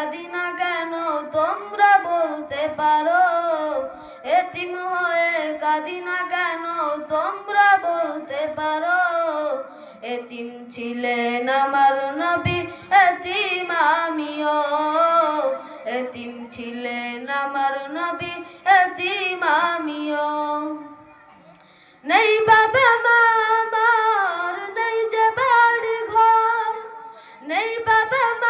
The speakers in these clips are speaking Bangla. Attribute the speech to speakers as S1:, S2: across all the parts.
S1: কাঁদি না কেন তোমরা বলতে পারো? এতিম হয়ে কাঁদি না কেন তোমরা বলতে পারো? এতিম ছিলেন আমার নবী, এতিম আমিও। এতিম ছিলেন আমার নবী, এতিম আমিও। নেই বাবা মা আমার, নেই যে বাড়ি ঘর। নেই বাবা মা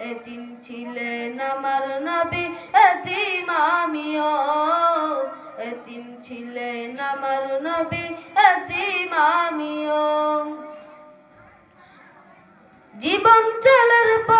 S1: এতিম ছিলেন আমার নবী, এতিম আমিও। এতিম ছিলেন আমার নবী, এতিম আমিও। জীবন চলার পথে